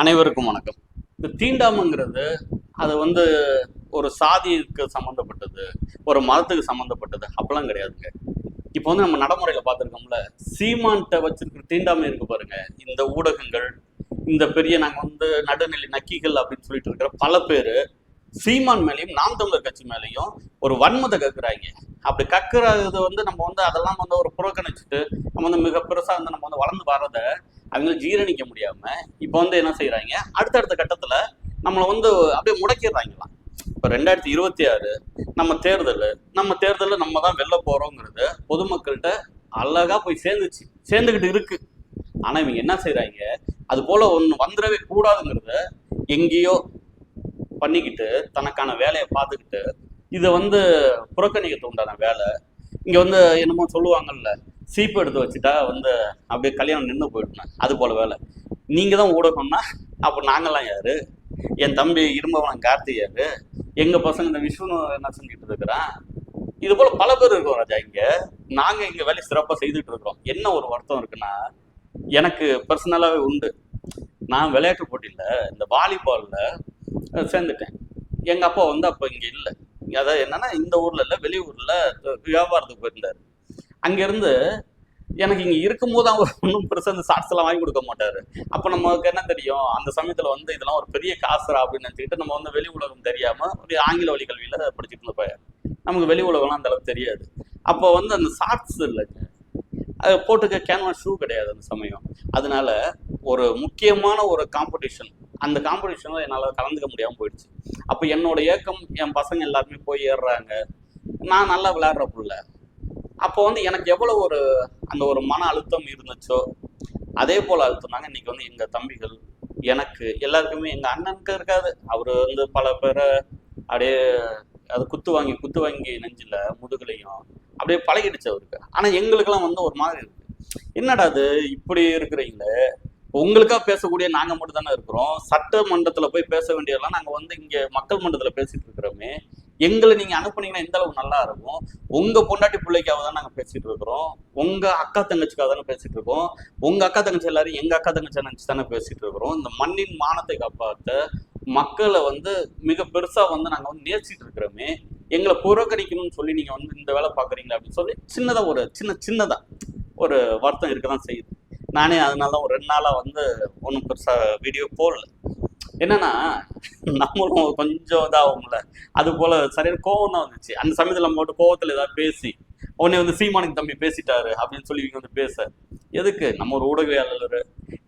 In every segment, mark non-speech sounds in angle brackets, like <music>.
அனைவருக்கும் வணக்கம். இந்த தீண்டாமைங்கிறது அது வந்து ஒரு சாதிக்கு சம்மந்தப்பட்டது ஒரு மதத்துக்கு சம்மந்தப்பட்டது அப்பெல்லாம் கிடையாதுங்க. இப்போ வந்து நம்ம நடைமுறையில் பார்த்துருக்கோம்ல சீமான்கிட்ட வச்சிருக்கிற தீண்டாமை இருக்கு பாருங்க. இந்த ஊடகங்கள் இந்த பெரிய நாங்கள் வந்து நடுநிலை நக்கிகள் அப்படின்னு சொல்லிட்டு இருக்கிற பல பேர் சீமான் மேலேயும் நாம் தமிழர் கட்சி மேலேயும் ஒரு வன்மத்தை கக்குறாங்க. அப்படி கக்குறது வந்து நம்ம வந்து அதெல்லாம் வந்து ஒரு புறக்கணிச்சுட்டு நம்ம வந்து மிக பெருசாக வந்து நம்ம வந்து வளர்ந்து வர்றதை அவங்கள ஜீரணிக்க முடியாம இப்போ வந்து என்ன செய்யறாங்க அடுத்தடுத்த கட்டத்துல நம்மளை வந்து அப்படியே முடக்கிடுறாங்களாம். இப்போ ரெண்டாயிரத்தி இருபத்தி ஆறு நம்ம தேர்தல் நம்ம தேர்தலில் நம்ம தான் வெளில போறோங்கிறது பொதுமக்கள்கிட்ட அழகா போய் சேர்ந்துச்சு. சேர்ந்துக்கிட்டு இருக்கு. ஆனா இவங்க என்ன செய்யறாங்க அது போல ஒன்று வந்துடவே கூடாதுங்கிறத எங்கேயோ பண்ணிக்கிட்டு தனக்கான வேலையை பார்த்துக்கிட்டு இதை வந்து புறக்கணிக்க உண்டான வேலை. இங்க வந்து என்னமோ சொல்லுவாங்கல்ல சீப்பு எடுத்து வச்சுட்டா வந்து அப்படியே கல்யாணம் நின்று போயிட்டேன் அது போல வேலை. நீங்கள் தான் ஊடகம்னா அப்போ நாங்கள்லாம் யார்? என் தம்பி இரும்பவனம் கார்த்தி யார் எங்கள் பசங்க இந்த விஷ்ணு என்ன செஞ்சுட்டு இருக்கிறான் இது போல் பல பேர் இருக்கோம் ராஜா இங்கே. நாங்கள் இங்கே வேலை சிறப்பாக செய்துட்டு இருக்கிறோம் என்ன ஒரு வருத்தம் இருக்குன்னா எனக்கு பர்சனலாகவே உண்டு. நான் விளையாட்டு போட்டியில் இந்த வாலிபாலில் சேர்ந்துட்டேன். எங்கள் அப்பா வந்து அப்போ இங்கே இல்லை. அதாவது என்னன்னா இந்த ஊரில் இல்லை வெளியூரில் வியாபாரத்துக்கு போயிருந்தார். அங்கேருந்து எனக்கு இங்கே இருக்கும்போது அவர் ஒன்றும் பெருசாக இந்த ஷார்ட்ஸ் எல்லாம் வாங்கி கொடுக்க மாட்டார். அப்போ நமக்கு என்ன தெரியும்? அந்த சமயத்தில் வந்து இதெல்லாம் ஒரு பெரிய காசுரா அப்படின்னு நினச்சிக்கிட்டு நம்ம வந்து வெளி உலகம் தெரியாமல் ஒரு ஆங்கில வழி கல்வியில் படிச்சுட்டு இருந்த பையன் நமக்கு வெளி உலகம்லாம் அந்த அளவுக்கு தெரியாது. அப்போ வந்து அந்த ஷார்ட்ஸ் இல்லைங்க. அது போட்டுக்க கேன்வாஸ் ஷூ கிடையாது அந்த சமயம். அதனால ஒரு முக்கியமான ஒரு காம்படிஷன் அந்த காம்படிஷனில் என்னால் கலந்துக்க முடியாமல் போயிடுச்சு. அப்போ என்னோட ஏக்கம் என் பசங்க எல்லாருமே போய் ஏறுறாங்க. நான் நல்லா விளையாடுற பிள்ளை. அப்போ வந்து எனக்கு எவ்வளோ ஒரு அந்த ஒரு மன அழுத்தம் இருந்துச்சோ அதே போல் அழுத்தம் தாங்க இன்றைக்கி வந்து எங்கள் தம்பிகள் எனக்கு எல்லாருக்குமே எங்கள் அண்ணனுக்கு இருக்காது. அவர் வந்து பல பேரை அப்படியே அது குத்து வாங்கி குத்து வாங்கி நெஞ்சில் முதுகலையும் அப்படியே பழகிடுச்சு அவருக்கு. ஆனால் எங்களுக்கெல்லாம் வந்து ஒரு மாதிரி இருக்குது என்னடா அது இப்படி இருக்கிறீங்களே? உங்களுக்கா பேசக்கூடிய நாங்கள் மட்டும் தானே இருக்கிறோம். சட்டமன்றத்தில் போய் பேச வேண்டியதெல்லாம் நாங்கள் வந்து இங்கே மக்கள் மன்றத்தில் பேசிட்டு இருக்கிறோமே. எங்களை நீங்க அனுப்புனீங்கன்னா எந்த அளவுக்கு நல்லா இருக்கும். உங்க பொண்டாட்டி பிள்ளைக்காக தான் நாங்க பேசிட்டு இருக்கிறோம். உங்க அக்கா தங்கச்சிக்காக தானே பேசிட்டு இருக்கோம். உங்க அக்கா தங்கச்சி எல்லாரும் எங்க அக்கா தங்கச்சி நினைச்சு தானே பேசிட்டு இருக்கிறோம். இந்த மண்ணின் மானத்தை காப்பாத்த மக்களை வந்து மிக பெருசா வந்து நாங்க வந்து நேசிட்டு இருக்கிறோமே. எங்களை புறக்கணிக்கணும்னு சொல்லி நீங்க வந்து இந்த வேலை பாக்குறீங்களா அப்படின்னு சொல்லி சின்னதா ஒரு சின்ன சின்னதா ஒரு வருத்தம் இருக்க தான் செய்யுது. நானே அதனால தான் ஒரு ரெண்டு நாளா வந்து ஒன்றும் பெருசா வீடியோ போடல. என்னன்னா நம்மளும் கொஞ்சம் இதாகும்ல. அது போல சரியான கோவம் தான் வந்துச்சு. அந்த சமயத்துல நம்ம மட்டும் கோவத்துல ஏதாவது பேசி உடனே வந்து சீமானுக்கு தம்பி பேசிட்டாரு அப்படின்னு சொல்லி இவங்க வந்து பேச. எதுக்கு? நம்ம ஒரு ஊடகவியலாளர்.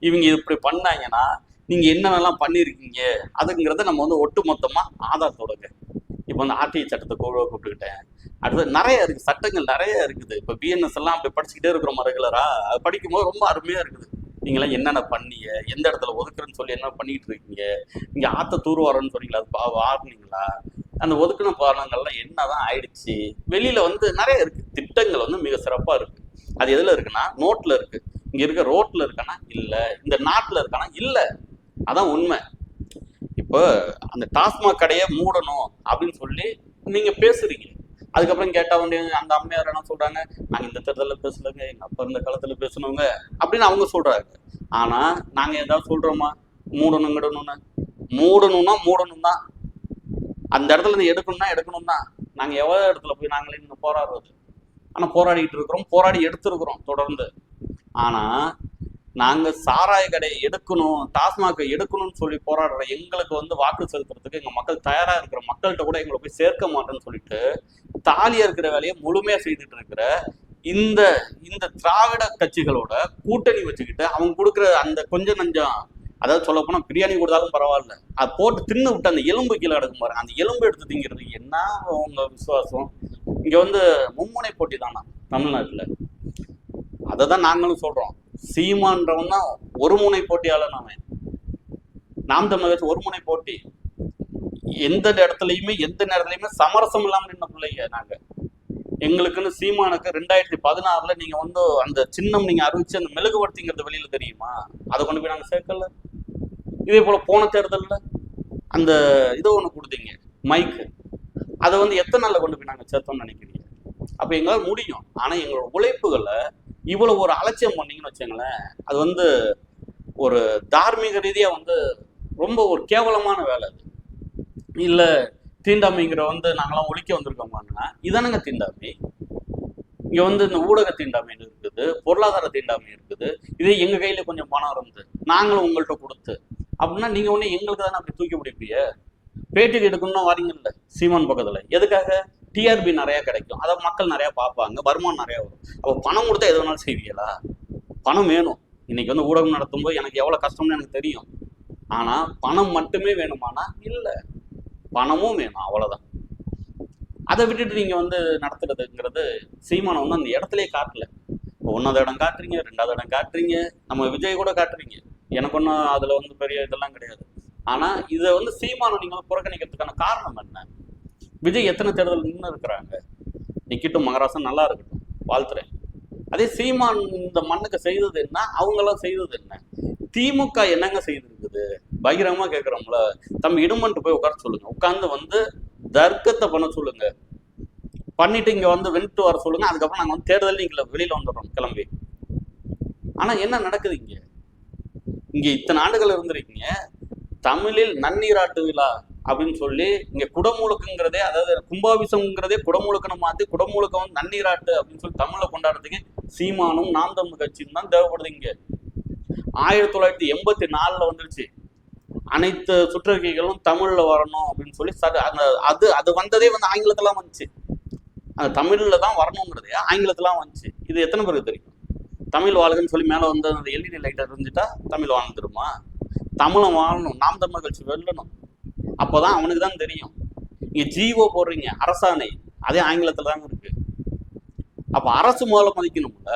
இவங்க இப்படி பண்ணாங்கன்னா நீங்க என்னென்னலாம் பண்ணியிருக்கீங்க அதுங்கிறத நம்ம வந்து ஒட்டு மொத்தமா ஆதாரத்தோடங்க இப்போ வந்து ஆர்டிஐ சட்டத்தை கூட கூப்பிட்டுக்கிட்டேன். அடுத்து நிறைய இருக்கு. சட்டங்கள் நிறைய இருக்குது. இப்போ பிஎன்எஸ் எல்லாம் அப்படி படிச்சுக்கிட்டே இருக்கிறோம் ரெகுலரா அது படிக்கும்போது ரொம்ப அருமையா இருக்குது. நீங்களாம் என்னென்ன பண்ணீங்க எந்த இடத்துல ஒதுக்குறேன்னு சொல்லி என்ன பண்ணிக்கிட்டு இருக்கீங்க இங்க ஆத்த தூர்வாரன்னு சொன்னீங்களா? அது பா- வாருனீங்களா அந்த ஒதுக்கின பாலங்கள்லாம் என்னதான் ஆயிடுச்சு? வெளியில் வந்து நிறைய இருக்குது திட்டங்கள் வந்து மிக சிறப்பாக இருக்குது அது எதில் இருக்குன்னா நோட்டில் இருக்குது இங்கே இருக்க ரோட்டில் இருக்கானா? இல்லை. இந்த நாட்டில் இருக்கானா? இல்லை. அதான் உண்மை. இப்போ அந்த டாஸ்மாக் கடையை மூடணும் அப்படின்னு சொல்லி நீங்கள் பேசுறீங்க. அதுக்கப்புறம் கேட்டா வந்து அந்த அம்மையார் என்ன சொல்றாங்க? நாங்க இந்த தேர்தலில் பேசலங்க எங்க அப்பா இந்த காலத்துல பேசணுங்க அப்படின்னு அவங்க சொல்றாங்க. ஆனா நாங்க ஏதாவது சொல்றோமா? மூடணும் கிடணும்னு மூடணும்னா மூடணும் தான் அந்த இடத்துல இருந்து எடுக்கணும்னா எடுக்கணும் தான் நாங்க எவ்வளவு இடத்துல போய் நாங்களே இன்னும் போராடுறது? ஆனா போராடிட்டு இருக்கிறோம் போராடி எடுத்திருக்கிறோம் தொடர்ந்து. ஆனா நாங்க சாராய கடையை எடுக்கணும் டாஸ்மாகை எடுக்கணும்னு சொல்லி போராடுற எங்களுக்கு வந்து வாக்கு செலுத்துறதுக்கு எங்க மக்கள் தயாரா இருக்கிற மக்கள்கிட்ட கூட எங்களை போய் சேர்க்க மாட்டேன்னு சொல்லிட்டு தாலியா இருக்கிற வேலையை முழுமையா செய்துட்டு இருக்கிற இந்த இந்த திராவிட கட்சிகளோட கூட்டணி வச்சுக்கிட்டு அவங்க கொடுக்குற அந்த கொஞ்சம் நஞ்சம் அதாவது சொல்ல போனா பிரியாணி கொடுத்தாலும் பரவாயில்ல. அது போட்டு தின்னு விட்டு அந்த எலும்பு கீழே கிடக்கும் பாருங்க அந்த எலும்பு எடுத்து திங்கிறது என்ன அவங்க விசுவாசம்? இங்க வந்து மும்முனை போட்டி தானா தமிழ்நாட்டுல? அதை தான் நாங்களும் சொல்றோம். சீமான்றவன் தான் ஒரு முனை போட்டியாளன் அவன். நாம் தமிழக ஒரு முனை போட்டி. எந்த இடத்துலயுமே எந்த நேரத்துலயுமே சமரசம் இல்லாம நின்ன பிள்ளைங்க நாங்க. எங்களுக்குன்னு சீமானுக்கு ரெண்டாயிரத்தி பதினாறுல நீங்க வந்து அந்த சின்னம் நீங்க அறிவிச்சு அந்த மெழுகுபடுத்திங்கிறது வெளியில தெரியுமா? அதை கொண்டு போய் நாங்க சேர்க்கல. இதே போல போன தேர்தலில் அந்த இதை ஒன்று கொடுத்தீங்க மைக்கு அதை வந்து எத்தனை நாளில் கொண்டு போய் நாங்கள் சேர்த்தோம்னு நினைக்கிறீங்க? அப்போ எங்களால் முடியும். ஆனால் எங்களோட உழைப்புகளை இவ்வளோ ஒரு அலட்சியம் பண்ணீங்கன்னு வச்சுங்களேன் அது வந்து ஒரு தார்மீக ரீதியாக வந்து ரொம்ப ஒரு கேவலமான வேலை அது. இல்ல தீண்டாமைங்கிற வந்து நாங்களாம் ஒழிக்க வந்திருக்கோமான்னா இதானுங்க தீண்டாமை? இங்க வந்து இந்த ஊடக தீண்டாமை இருக்குது பொருளாதார தீண்டாமை இருக்குது. இதே எங்க கையில கொஞ்சம் பணம் இருந்து நாங்களும் உங்கள்கிட்ட கொடுத்து அப்படின்னா நீங்க ஒண்ணு எங்களுக்கு தானே அப்படி தூக்கி பிடிப்பீங்க? பேட்டிக்கு எடுக்கணும்னா வரீங்கல்ல சீமான் பக்கத்துல. எதுக்காக? டிஆர்பி நிறைய கிடைக்கும். அதை மக்கள் நிறைய பார்ப்பாங்க வருமானம் நிறைய வரும். அப்போ பணம் கொடுத்தா எது வேணாலும் செய்வீங்களா? பணம் வேணும். இன்னைக்கு வந்து ஊடகம் நடத்தும்போது எனக்கு எவ்வளவு கஷ்டம்னு எனக்கு தெரியும். ஆனா பணம் மட்டுமே வேணுமானா? இல்லை. பணமும் வேணும் அவ்வளோதான் அதை விட்டுட்டு நீங்க வந்து நடத்துறதுங்கிறது சீமானம் வந்து அந்த இடத்துலயே காட்டல. இப்போ ஒன்றாவது இடம் காட்டுறீங்க ரெண்டாவது இடம் காட்டுறீங்க நம்ம விஜய் கூட காட்டுறீங்க. எனக்கு ஒன்றும் அதில் வந்து பெரிய இதெல்லாம் கிடையாது. ஆனால் இதை வந்து சீமானம் நீங்கள் வந்து புறக்கணிக்கிறதுக்கான காரணம் என்ன? விஜய் எத்தனை தேர்தல் நின்று இருக்கிறாங்க? நிக்கட்டும் மகராசன் நல்லா இருக்கட்டும் வாழ்த்துறேன். அதே சீமான் இந்த மண்ணுக்கு செய்தது என்ன? அவங்களாம் செய்தது என்ன? திமுக என்னங்க செய்திருக்குது? பகிரங்கமா கேட்குறோம்ல தம்பி இடுமன்ட்டு போய் உட்கார சொல்லுங்க. உட்கார்ந்து வந்து தர்க்கத்தை பண்ண சொல்லுங்க. பண்ணிட்டு இங்க வந்து வென்ட்டு வர சொல்லுங்க. அதுக்கப்புறம் நாங்க வந்து தேர்தல் நீங்க வெளியில வந்துடுறோம் கிளம்பி. ஆனா என்ன நடக்குது இங்க? இங்க இத்தனை ஆண்டுகள் இருந்திருக்கீங்க. தமிழில் நன்னீராட்டு விழா அப்படின்னு சொல்லி இங்க குடமுழுக்குங்கிறதே அதாவது கும்பாபிஷம்ங்கிறதே குடமுழுக்கனை மாத்தி குடமுழுக்கம் வந்து நன்னீராட்டு அப்படின்னு சொல்லி தமிழ்ல கொண்டாடுறதுக்கு சீமானும் நாம் தமிழ் கட்சியும் தான் தேவைப்படுது இங்க. ஆயிரத்தி தொள்ளாயிரத்தி எண்பத்தி நாலுல வந்துருச்சு. அனைத்து சுற்றறிக்கைகளும் தமிழ்ல வரணும் அப்படின்னு சொல்லி சரி அந்த அது அது வந்ததே வந்து ஆங்கிலத்துல வந்துச்சு. அந்த தமிழ்ல தான் வரணுங்கிறதே ஆங்கிலத்துல வந்துச்சு. இது எத்தனை பேருக்கு தெரியும்? தமிழ் வாழ்கன்னு சொல்லி மேலே வந்து அந்த எல்இடி லைட்டர் இருந்துட்டா தமிழ் வாழ்ந்துருமா? தமிழன் வாழணும். நாம் தமிழ் கட்சி வெல்லணும். அப்போதான் அவனுக்கு தான் தெரியும் நீங்கள் ஜீவோ போடுறீங்க அரசாணை. அதே ஆங்கிலத்தில் தாங்க இருக்கு. அப்போ அரசு முதல்ல மதிக்கணும்ல.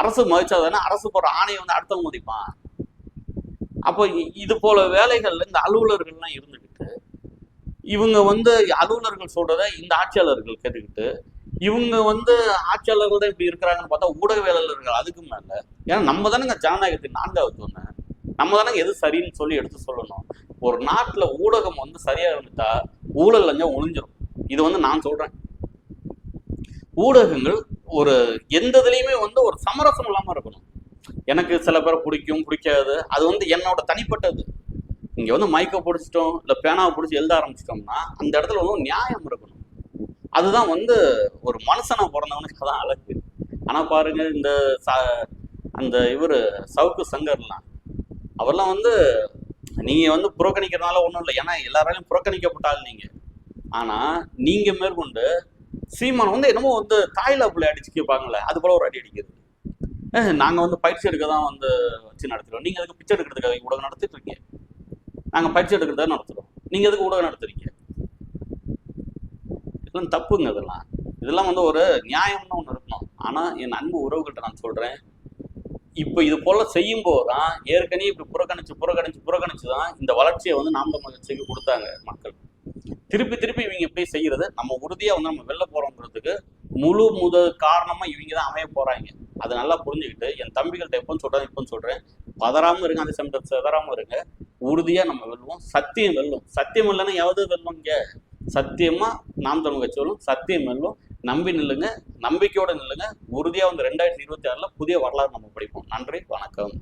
அரசு மதிச்சாதானே அரசு போடுற ஆணையை வந்து அடுத்தவங்க மதிப்பான். அப்போ இது போல வேலைகள்ல இந்த அலுவலர்கள்லாம் இருந்துக்கிட்டு இவங்க வந்து அலுவலர்கள் சொல்றத இந்த ஆட்சியாளர்கள் கேட்டுக்கிட்டு இவங்க வந்து ஆட்சியாளர்கள் தான் இப்படி இருக்கிறாங்கன்னு பார்த்தா ஊடகவியலாளர்கள் அதுக்கு மேல. ஏன்னா நம்ம தானேங்க ஜனநாயகத்தின் நான்காவது ஒண்ணு நம்ம தானே எது சரின்னு சொல்லி எடுத்து சொல்லணும். ஒரு நாட்டில் ஊடகம் வந்து சரியா இருந்துட்டா ஊழல் லஞ்சம் ஒளிஞ்சிடும் இது வந்து நான் சொல்றேன். ஊடகங்கள் ஒரு எந்த இதுலையுமே வந்து ஒரு சமரசம் இல்லாம இருக்கணும். எனக்கு சில பேரை பிடிக்கும் பிடிக்காது. அது வந்து என்னோட தனிப்பட்டது. இங்கே வந்து மைக்கை பிடிச்சிட்டோம் இல்லை பேனாவை பிடிச்சி எழுத ஆரம்பிச்சிட்டோம்னா அந்த இடத்துல வந்து நியாயம் இருக்கணும். அதுதான் வந்து ஒரு மனுஷனை பிறந்தவனுக்கு தான் அழகு. ஆனால் பாருங்க இந்த ச- அந்த இவரு சவுக்கு சங்கர்லாம் அவர்லாம் வந்து நீங்கள் வந்து புறக்கணிக்கிறதுனால ஒன்றும் இல்லை. ஏன்னா எல்லாராலையும் புறக்கணிக்கப்பட்டால் நீங்கள் ஆனால் நீங்கள் மேற்கொண்டு சீமான் வந்து என்னமோ வந்து தாயில பிள்ளை அடிச்சு கேட்பாங்களே அது போல ஒரு அடி அடிக்கிறது. நாங்கள் <laughs> நாங்க வந்து பயிற்சி எடுக்க தான் வந்து வச்சு நடத்துறோம் நீங்க அதுக்கு பிச்சை எடுக்கிறதுக்காக ஊடகம் நடத்திட்டு இருக்கீங்க நாங்க பயிற்சி எடுக்கிறதா நடத்துறோம். நீங்க எதுக்கு ஊடகம் நடத்துறீங்க? இதெல்லாம் தப்புங்க இதெல்லாம். இதெல்லாம் வந்து ஒரு நியாயம்னு ஒன்று இருக்கணும். ஆனா என் அன்பு உறவுகிட்ட நான் சொல்றேன். இப்போ இது போல செய்யும் போதுதான் ஏற்கனவே இப்படி புறக்கணிச்சு புறக்கணிச்சு புறக்கணிச்சு தான் இந்த வளர்ச்சியை வந்து நாம் மகிழ்ச்சிக்கு கொடுத்தாங்க மக்கள். திருப்பி திருப்பி இவங்க எப்படி செய்யறது நம்ம உறுதியா வந்து நம்ம வெளில போறோங்கிறதுக்கு முழு முத காரணமா இவங்க தான் அமைய போறாங்க. அதை நல்லா புரிஞ்சுக்கிட்டு என் தம்பிகள்கிட்ட எப்போ சொல்கிறேன் இப்போ சொல்கிறேன் பதறாமல் இருங்க அந்த சமயத்தில் சிதறாமல் இருங்க. உறுதியாக நம்ம வெல்லுவோம் சத்தியம் வெல்லும். சத்தியம் இல்லைன்னா எவது வெல்லும் இங்கே. சத்தியமாக நாம் தமிழ் கட்சி வெல்லும். சத்தியம் வெல்லும். நம்பி நில்லுங்க. நம்பிக்கையோட நில்லுங்க. உறுதியாக வந்து ரெண்டாயிரத்தி இருபத்தி ஆறில் புதிய வரலாறு நம்ம படிப்போம். நன்றி. வணக்கம்.